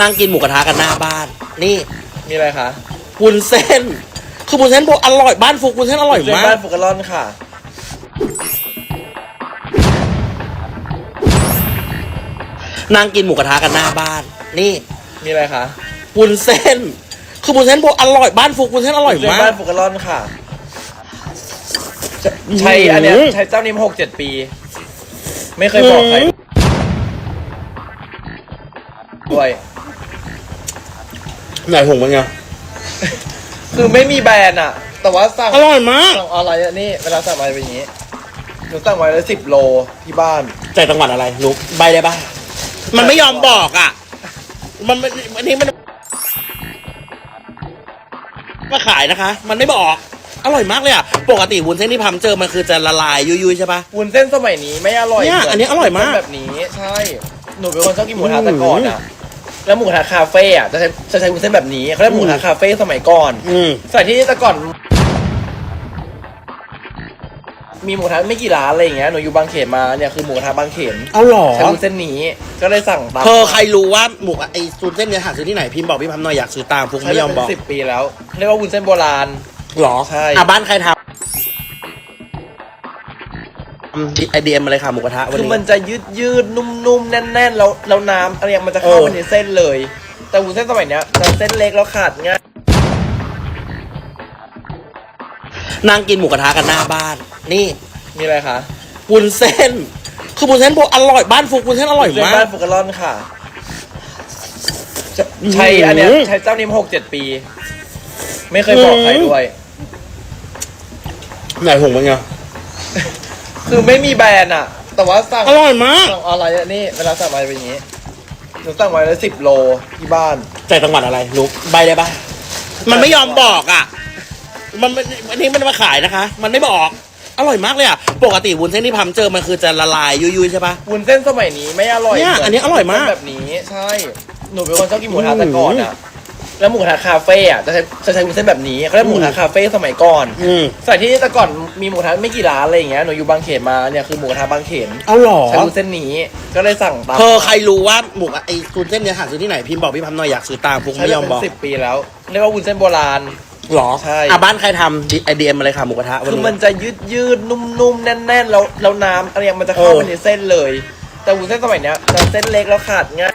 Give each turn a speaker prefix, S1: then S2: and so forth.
S1: นั่งกินหมูกระทะกันหน้าบ้าน นี่
S2: มีอะไรคะ
S1: วุ้นเส้น คือวุ้นเส้นโบอร่อยบ้านฟุกวุ้นเส้นอร่อย
S2: เส้น
S1: มา
S2: บ้ากนฟุกกะลอนค่ะ
S1: นั่งกินหมูกระทะกันหน้าบ้าน นี่
S2: มีอะไรคะ
S1: วุ้นเส้น คือวุ้นเส้นโบอร่อยบ้านฟุกวุ้นเส้นอร่อย
S2: เส้น
S1: มา
S2: บ้ากนฟุกกะลอนค่ะ ใช้อันเนี้ยใช้เจ้านี้มาหกเจ็ดปี ไม่เคยบอกใครด้วย
S1: ไหนหงมันไง
S2: คือไม่มีแบรนด์อะแต่ว่าสั่ง
S1: อร่อยมาก
S2: สั่งออนไลน์อะนี่เวลาสั่งมาเป็นอย่างนี้หนูสั่งไว้แล้วสิบโลที่บ้าน
S1: ใจจังหวัดอะไรนุกใบได้ปะมันไม่ยอมบอกอะ มันมันอันนี้มันมาขายนะคะ มันไม่บอก อร่อยมากเลยอะ ปกติวุ้นเส้นที่พัมเจอมันคือจะละลายยุยๆใช่ปะ
S2: วุ้นเส้นสมัยนี้ไม่อร่อย
S1: เนี่ย
S2: หมื
S1: อันนี้อร่อยมาก
S2: วุ้นเส้นแบบนี้ใช่ หนูเป็นคนชอบกินหมูกระทะแต่ก่อนอะ แล้วหมูกระทะคาเฟ่อะจะใช้จะใช้วุ้นเส้นแบบนี้เขาเรียกหมูกระทะคาเฟ่สมัยก่อน
S1: อืม
S2: สมัยที่แต่ก่อน มีหมูกระทะไม่กี่ร้านอะไรอย่างเงี้ยหนูอยู่บางเขนมาเนี่ยคือหมูกระทะบางเขน
S1: เอาหรอ
S2: ใช้วุ้นเส้นนี้ก็เลยสั่งตาม
S1: เธอใครรู้ว่าหมูกไอ้ซูนเส้นเนี่ยหาซื้อที่ไหนพิมพ์บอกพี่พัมหน่อยอยากซื้อตามฟุก
S2: ใช้
S1: ไม่ยอม
S2: เป็
S1: บอก
S2: นสิบปีแล้วเขาเรียกว่าวุ้นเส้นโบราณ
S1: หรอ
S2: ใช่
S1: อะบ้านใครทำ ไอเดียมาเลยค่ะหมูกระทะวัน
S2: คือ
S1: นี้
S2: มันจะยืดยืดๆนุ่มๆ แน่นๆ แล้วแล้วน้ำอะไรมันจะเข้า
S1: เออ
S2: ไปในเส้นเลย แต่วุ้นเส้นสมัยเนี้ยจะเส้นเล็กแล้วขาดง่าย
S1: นั่งกินหมูกระทะกันหน้าบ้าน นี่
S2: มีอะไรคะ
S1: วุ้นเส้น คือวุ้นเส้นโบอร่อยบ้านฟุกวุ้นเส้นอร่อย
S2: เส้น
S1: มา
S2: บ้ากนฟุกกะลอนค่ะ ใช้อันเนี้ยใช้เจ้านี้มาหกเจ็ดปี ไม่เคยบอกใครด้วย
S1: ไหนหงมันไง
S2: คือไม่มีแบรนด์อะแต่ว่าสั่ง
S1: อร่อยมาก
S2: สั่งออนไลน์อะนี่เวลาสั่งมาเป็นอย่างนี้หนูสั่งไว้แล้วสิบโลที่บ้าน
S1: ใจจังหวัดอะไรนุกใบได้ปะมันไม่ยอมบอกอะ มันมันอันนี้มันมาขายนะคะ มันไม่บอก อร่อยมากเลยอะ ปกติวุ้นเส้นที่พัมเจอมันคือจะละลายยุยๆใช่ปะ
S2: วุ้นเส้นสมัยนี้ไม่อร่อย
S1: เนี่ย
S2: หมื
S1: อันนี้อร่อยมาก
S2: วุ้นเส้นแบบนี้ใช่หนูเป็นคนชอบกินหมูกระทะแต่ก่อนอะ แล้วหมูกระทะคาเฟ่อะจะใช้จะใช้วุ้นเส้นแบบนี้เขาเรียกหมูกระทะคาเฟ่สมัยก่อน
S1: อืม
S2: สมัยที่แต่ก่อนมีหมูกระทะไม่กี่ร้านอะไรอย่างเงี้ยหนูอยู่บางเขนมาเนี่ยคือหมูกระทะบางเขน
S1: เอาหรอ
S2: ใช้วุ้นเส้นนี้ก็เลยสั่งตาม
S1: เธอใครรู้ว่าหมูกไอ้ซูนเส้นเนี่ยหาซื้อที่ไหนพิมพ์บอกพี่พัมหน่อยอยากซื้อตามฟุก
S2: ใช้
S1: ไม่ยอม
S2: เป็
S1: บอก
S2: นสิบปีแล้วเรียกว่าวุ้นเส้นโบราณ
S1: หรอ
S2: ใช่
S1: อะบ้านใครทำไอเดียมาเลยค่ะหมูกระทะวัน
S2: คือ
S1: นี้
S2: มันจะยืดยืดๆนุ่มๆแน่นๆแล้วแล้วน้ำอะไรมันจะเข้า
S1: เออ
S2: ไปในเส้นเลย แต่วุ้นเส้นสมัยเนี้ยจะเส้นเล็กแล้วขาดง่าย